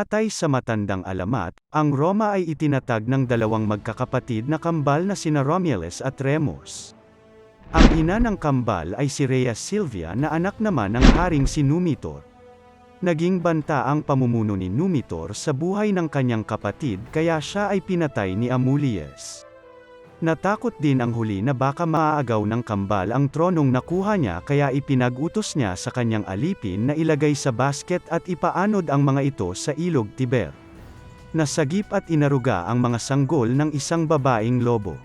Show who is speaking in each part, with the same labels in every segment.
Speaker 1: Batay sa matandang alamat, ang Roma ay itinatag ng dalawang magkakapatid na kambal na sina Romulus at Remus. Ang ina ng kambal ay si Rhea Silvia na anak naman ng haring si Numitor. Naging banta ang pamumuno ni Numitor sa buhay ng kanyang kapatid kaya siya ay pinatay ni Amulius. Natakot din ang huli na baka maaagaw ng kambal ang tronong nakuha niya kaya ipinag-utos niya sa kanyang alipin na ilagay sa basket at ipaanod ang mga ito sa ilog Tiber. Nasagip at inaruga ang mga sanggol ng isang babaeng lobo.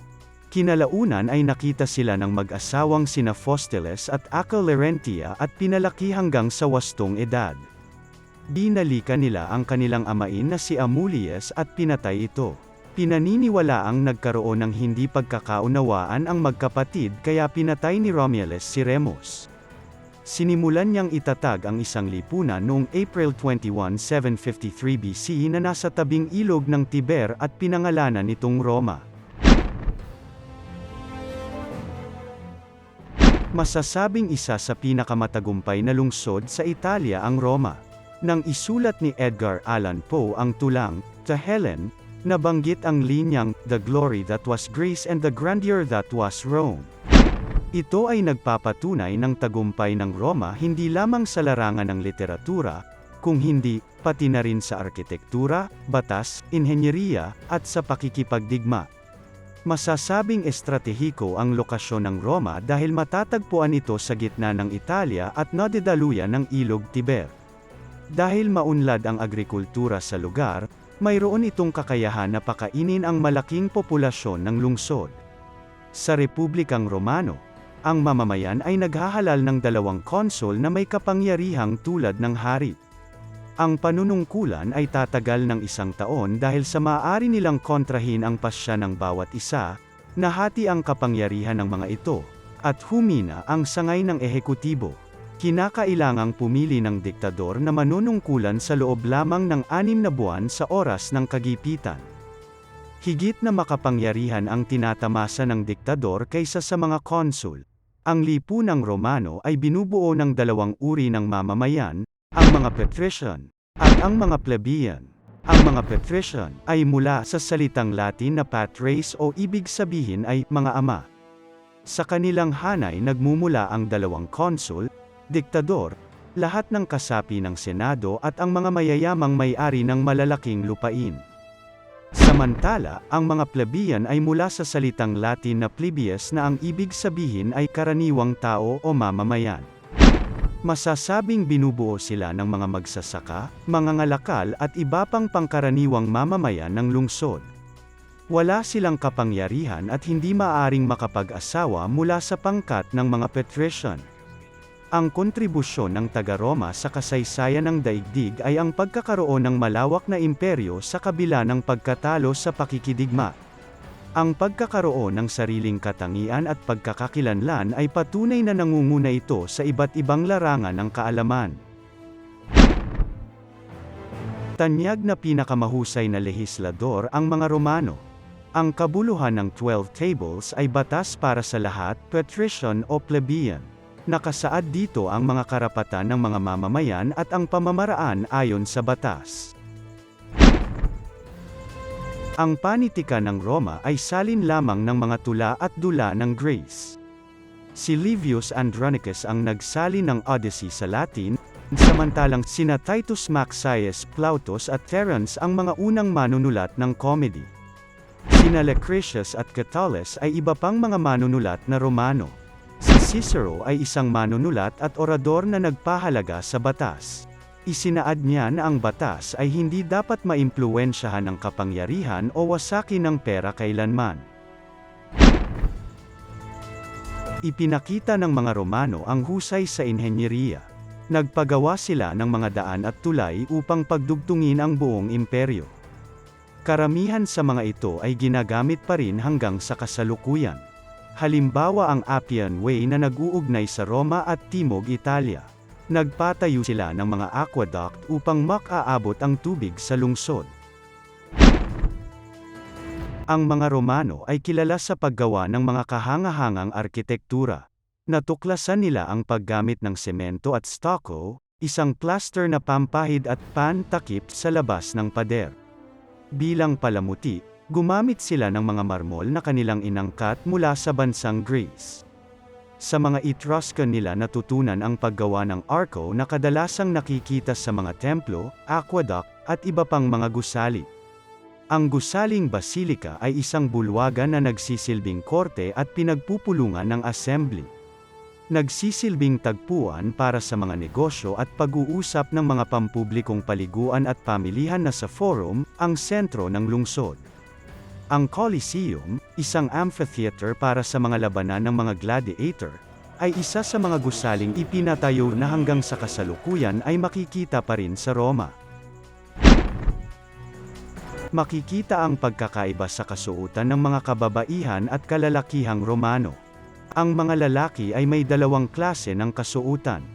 Speaker 1: Kinalaunan ay nakita sila ng mag-asawang sina Fosteles at Aca Larentia at pinalaki hanggang sa wastong edad. Dinalika nila ang kanilang amain na si Amulius at pinatay ito. Pinaniniwala ang nagkaroon ng hindi pagkakaunawaan ang magkapatid kaya pinatay ni Romulus si Remus. Sinimulan niyang itatag ang isang lipunan noong April 21, 753 BC na nasa tabing ilog ng Tiber at pinangalanan itong Roma. Masasabing isa sa pinakamatagumpay na lungsod sa Italia ang Roma. Nang isulat ni Edgar Allan Poe ang tulang, To Helen, nabanggit ang linyang, The glory that was Greece and the grandeur that was Rome. Ito ay nagpapatunay ng tagumpay ng Roma hindi lamang sa larangan ng literatura, kung hindi, pati na rin sa arkitektura, batas, inhenyeriya, at sa pakikipagdigma. Masasabing estratehiko ang lokasyon ng Roma dahil matatagpuan ito sa gitna ng Italia at nadidaluyan ng ilog Tiber. Dahil maunlad ang agrikultura sa lugar, mayroon itong kakayahan na pakainin ang malaking populasyon ng lungsod. Sa Republikang Romano, ang mamamayan ay naghahalal ng dalawang konsul na may kapangyarihang tulad ng hari. Ang panunungkulan ay tatagal ng isang taon dahil sa maaari nilang kontrahin ang pasya ng bawat isa, nahati ang kapangyarihan ng mga ito, at humina ang sangay ng ehekutibo. Kinakailangang pumili ng diktador na manunungkulan sa loob lamang ng anim na buwan sa oras ng kagipitan. Higit na makapangyarihan ang tinatamasa ng diktador kaysa sa mga konsul. Ang lipunang Romano ay binubuo ng dalawang uri ng mamamayan, ang mga patrician, at ang mga plebeian. Ang mga patrician ay mula sa salitang Latin na patres o ibig sabihin ay mga ama. Sa kanilang hanay nagmumula ang dalawang konsul, diktador, lahat ng kasapi ng Senado at ang mga mayayamang may-ari ng malalaking lupain. Samantala, ang mga plebeian ay mula sa salitang Latin na plebeius na ang ibig sabihin ay karaniwang tao o mamamayan. Masasabing binubuo sila ng mga magsasaka, mga ngalakal at iba pang pangkaraniwang mamamayan ng lungsod. Wala silang kapangyarihan at hindi maaring makapag-asawa mula sa pangkat ng mga patrician. Ang kontribusyon ng taga-Roma sa kasaysayan ng daigdig ay ang pagkakaroon ng malawak na imperyo sa kabila ng pagkatalo sa pakikidigma. Ang pagkakaroon ng sariling katangian at pagkakakilanlan ay patunay na nangunguna ito sa iba't ibang larangan ng kaalaman. Tanyag na pinakamahusay na lehislador ang mga Romano. Ang kabuluhan ng 12 tables ay batas para sa lahat, patrician o plebeian. Nakasaad dito ang mga karapatan ng mga mamamayan at ang pamamaraan ayon sa batas. Ang panitikan ng Roma ay salin lamang ng mga tula at dula ng Greece. Si Livius Andronicus ang nagsalin ng Odyssey sa Latin, samantalang sina Titus Maxius Plautus at Terence ang mga unang manunulat ng comedy. Sina Lucretius at Catullus ay iba pang mga manunulat na Romano. Si Cicero ay isang manunulat at orador na nagpahalaga sa batas. Isinaad niya na ang batas ay hindi dapat maimpluwensyahan ng kapangyarihan o wasaki ng pera kailanman. Ipinakita ng mga Romano ang husay sa inhenyeriya. Nagpagawa sila ng mga daan at tulay upang pagdugtungin ang buong imperyo. Karamihan sa mga ito ay ginagamit pa rin hanggang sa kasalukuyan. Halimbawa ang Appian Way na nag-uugnay sa Roma at Timog Italia. Nagpatayo sila ng mga aqueduct upang makaabot ang tubig sa lungsod. Ang mga Romano ay kilala sa paggawa ng mga kahangahangang arkitektura. Natuklasan nila ang paggamit ng semento at stucco, isang plaster na pampahid at pantakip sa labas ng pader. Bilang palamuti, gumamit sila ng mga marmol na kanilang inangkat mula sa bansang Greece. Sa mga Etruscan nila natutunan ang paggawa ng arco na kadalasang nakikita sa mga templo, aqueduct, at iba pang mga gusali. Ang gusaling basilika ay isang bulwagan na nagsisilbing korte at pinagpupulungan ng assembly. Nagsisilbing tagpuan para sa mga negosyo at pag-uusap ng mga pampublikong paliguan at pamilihan na sa forum, ang sentro ng lungsod. Ang Coliseum, isang amphitheater para sa mga labanan ng mga gladiator, ay isa sa mga gusaling ipinatayo na hanggang sa kasalukuyan ay makikita pa rin sa Roma. Makikita ang pagkakaiba sa kasuotan ng mga kababaihan at kalalakihang Romano. Ang mga lalaki ay may dalawang klase ng kasuotan.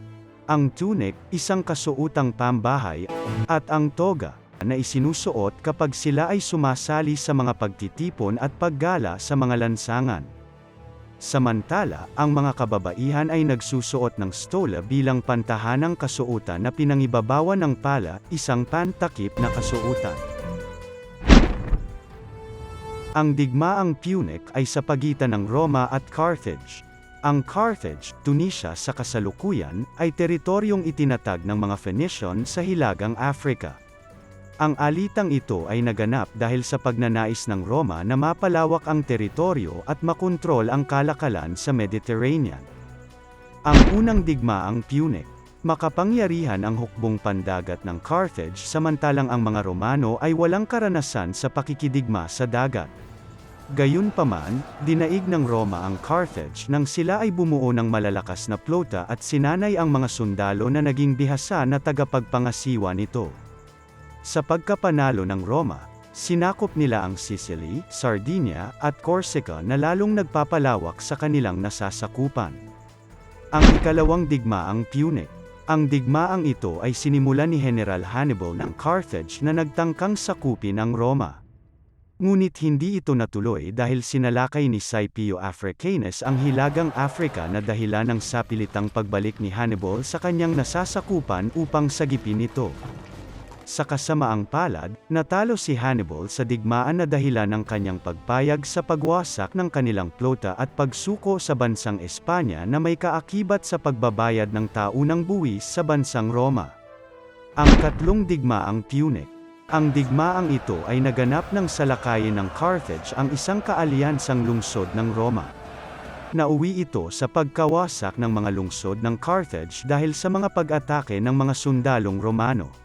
Speaker 1: Ang tunic, isang kasuotang pambahay, at ang toga, na isinusuot kapag sila ay sumasali sa mga pagtitipon at paggala sa mga lansangan. Samantala, ang mga kababaihan ay nagsusuot ng stola bilang pantahanang kasuotan na pinangibabawan ng pala, isang pantakip na kasuotan. Ang digmaang Punic ay sa pagitan ng Roma at Carthage. Ang Carthage, Tunisia sa kasalukuyan, ay teritoryong itinatag ng mga Phoenician sa Hilagang Africa. Ang alitang ito ay naganap dahil sa pagnanais ng Roma na mapalawak ang teritoryo at makontrol ang kalakalan sa Mediterranean. Ang unang digmaang Punic, makapangyarihan ang hukbong pandagat ng Carthage samantalang ang mga Romano ay walang karanasan sa pakikidigma sa dagat. Gayunpaman, dinaig ng Roma ang Carthage nang sila ay bumuo ng malalakas na plota at sinanay ang mga sundalo na naging bihasa na tagapagpangasiwa nito. Sa pagkapanalo ng Roma, sinakop nila ang Sicily, Sardinia, at Corsica na lalong nagpapalawak sa kanilang nasasakupan. Ang ikalawang digmaang Punic. Ang digmaang ito ay sinimulan ni General Hannibal ng Carthage na nagtangkang sakupin ang Roma. Ngunit hindi ito natuloy dahil sinalakay ni Scipio Africanus ang Hilagang Africa na dahilan ng sapilitang pagbalik ni Hannibal sa kanyang nasasakupan upang sagipin ito. Sa kasamaang palad, natalo si Hannibal sa digmaan na dahilan ng kanyang pagpayag sa pagwasak ng kanilang plota at pagsuko sa bansang Espanya na may kaakibat sa pagbabayad ng taunang buwis sa bansang Roma. Ang katlong digmaang Punic ang digmaang ito ay naganap ng salakayin ng Carthage ang isang kaalyansang lungsod ng Roma. Nauwi ito sa pagkawasak ng mga lungsod ng Carthage dahil sa mga pag-atake ng mga sundalong Romano.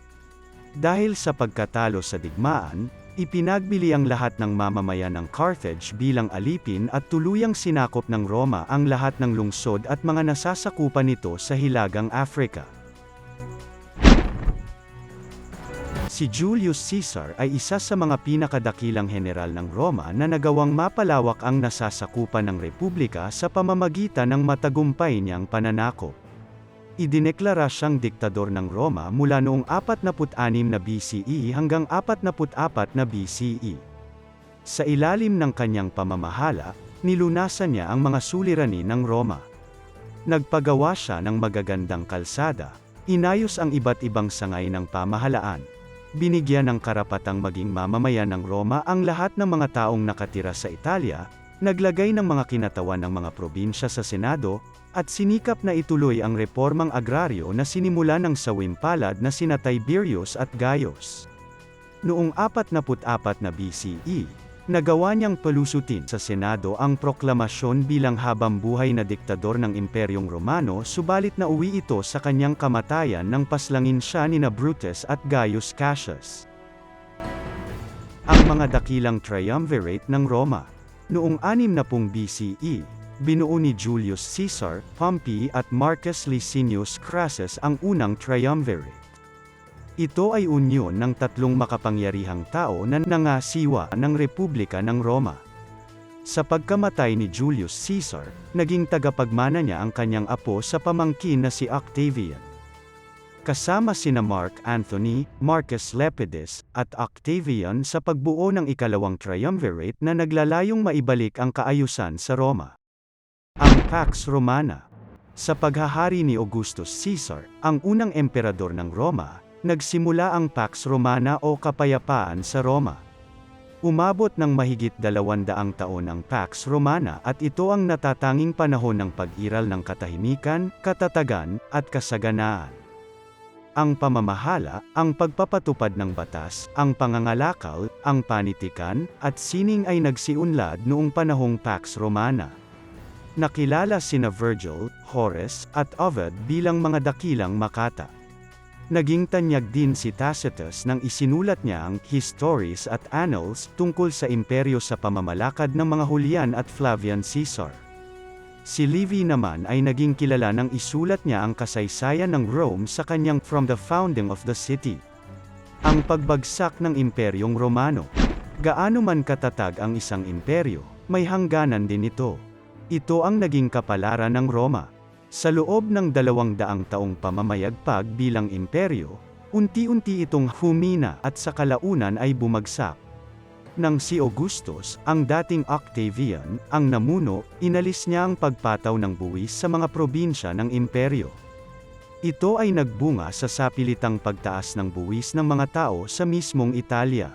Speaker 1: Dahil sa pagkatalo sa digmaan, ipinagbili ang lahat ng mamamayan ng Carthage bilang alipin at tuluyang sinakop ng Roma ang lahat ng lungsod at mga nasasakupan nito sa Hilagang Africa. Si Julius Caesar ay isa sa mga pinakadakilang general ng Roma na nagawang mapalawak ang nasasakupan ng republika sa pamamagitan ng matagumpay niyang pananakop. Idineklara siyang diktador ng Roma mula noong 46 na BCE hanggang 44 na BCE. Sa ilalim ng kanyang pamamahala, nilunasan niya ang mga suliranin ng Roma. Nagpagawa siya ng magagandang kalsada, inayos ang iba't ibang sangay ng pamahalaan, binigyan ng karapatang maging mamamayan ng Roma ang lahat ng mga taong nakatira sa Italia, naglagay ng mga kinatawan ng mga probinsya sa Senado, at sinikap na ituloy ang reformang agraryo na sinimula ng sawimpalad na sina Tiberius at Gaius. Noong 44 na BCE, nagawa niyang palusutin sa Senado ang proklamasyon bilang habang-buhay na diktador ng Imperyong Romano subalit na uwi ito sa kanyang kamatayan nang paslangin siya ni na Brutus at Gaius Cassius. Ang mga dakilang triumvirate ng Roma. Noong 60 BCE, binuo ni Julius Caesar, Pompey at Marcus Licinius Crassus ang unang triumvirate. Ito ay unyon ng tatlong makapangyarihang tao na nangasiwa ng Republika ng Roma. Sa pagkamatay ni Julius Caesar, naging tagapagmana niya ang kanyang apo sa pamangkin na si Octavian. Kasama sina Mark Anthony, Marcus Lepidus, at Octavian sa pagbuo ng ikalawang triumvirate na naglalayong maibalik ang kaayusan sa Roma. Ang Pax Romana Sa paghahari ni Augustus Caesar, ang unang emperador ng Roma, nagsimula ang Pax Romana o kapayapaan sa Roma. Umabot ng mahigit dalawandaang taon ang Pax Romana at ito ang natatanging panahon ng pag-iral ng katahimikan, katatagan, at kasaganaan. Ang pamamahala, ang pagpapatupad ng batas, ang pangangalakal, ang panitikan, at sining ay nagsiunlad noong panahong Pax Romana. Nakilala sina Virgil, Horace, at Ovid bilang mga dakilang makata. Naging tanyag din si Tacitus nang isinulat niya ang Histories at Annals tungkol sa imperyo sa pamamalakad ng mga Julian at Flavian Caesar. Si Livy naman ay naging kilala nang isulat niya ang kasaysayan ng Rome sa kanyang From the Founding of the City. Ang pagbagsak ng Imperyong Romano. Gaano man katatag ang isang imperyo, may hangganan din ito. Ito ang naging kapalaran ng Roma. Sa loob ng dalawang daang taong pamamayagpag bilang imperyo, unti-unti itong humina at sa kalaunan ay bumagsak. Nang si Augustus, ang dating Octavian, ang namuno, inalis niya ang pagpataw ng buwis sa mga probinsya ng imperyo. Ito ay nagbunga sa sapilitang pagtaas ng buwis ng mga tao sa mismong Italia.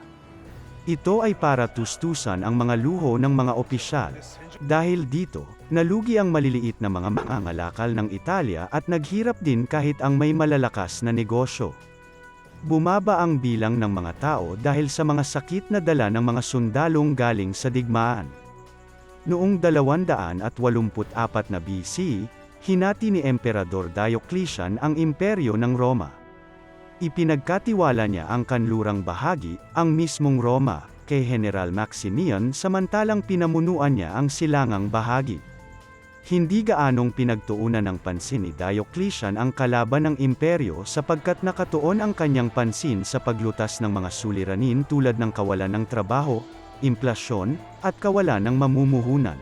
Speaker 1: Ito ay para tustusan ang mga luho ng mga opisyal. Dahil dito, nalugi ang maliliit na mga mangangalakal ng Italia at naghirap din kahit ang may malalakas na negosyo. Bumaba ang bilang ng mga tao dahil sa mga sakit na dala ng mga sundalong galing sa digmaan. Noong 284 na BC, hinati ni Emperador Diocletian ang imperyo ng Roma. Ipinagkatiwala niya ang kanlurang bahagi, ang mismong Roma, kay General Maximian samantalang pinamunuan niya ang silangang bahagi. Hindi gaanong pinagtuunan ng pansin ni Diocletian ang kalaban ng imperyo sapagkat nakatuon ang kanyang pansin sa paglutas ng mga suliranin tulad ng kawalan ng trabaho, implasyon, at kawalan ng mamumuhunan.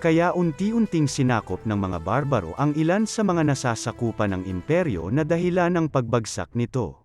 Speaker 1: Kaya unti-unting sinakop ng mga barbaro ang ilan sa mga nasasakupan ng imperyo na dahilan ng pagbagsak nito.